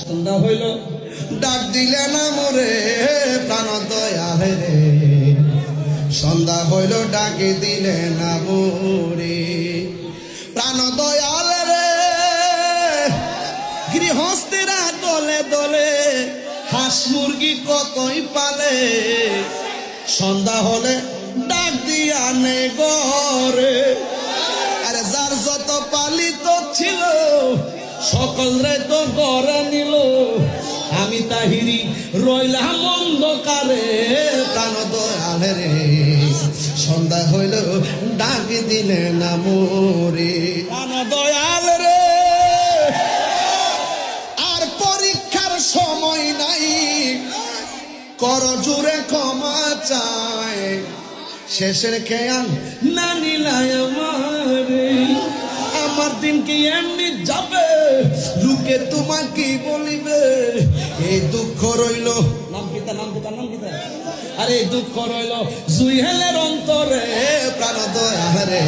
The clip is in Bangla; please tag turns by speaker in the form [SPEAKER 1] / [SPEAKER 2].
[SPEAKER 1] সন্ধ্যা হইল।
[SPEAKER 2] ডাক দিলে না মোরে, প্রাণ দয়ালে রে। সন্ধ্যা হইল, ডাকে দিলে না মোরে। প্রাণ দয়াল রে, গৃহস্থেরা দলে দলে হাঁস মুরগি কতই পালে? সন্ধ্যা হলে ডাক দিয়া নে গরে আরে যার যত পালিত ছিল সকল রে তো গড়ে নিল। আমি তাহিরি রইলাম অন্ধকারে প্রাণ দয়ালে রে। সন্ধ্যা হইল, ডাক দিলে না মোরে। দয়াল রে, আর পরীক্ষার সময় নাই। কর জুড়ে ক্ষমা চায় শেষের খেয়াল না নিলায় আমার দিন কি এমনি যাবে? লোকে তোমাকে বলিবে? এই দুঃখ রইল।
[SPEAKER 1] নাম পিতা নাম পিতা নাম পিতা আরে দুঃখ রইল। জুই হেলের অন্তরে প্রাণ দয়া রে।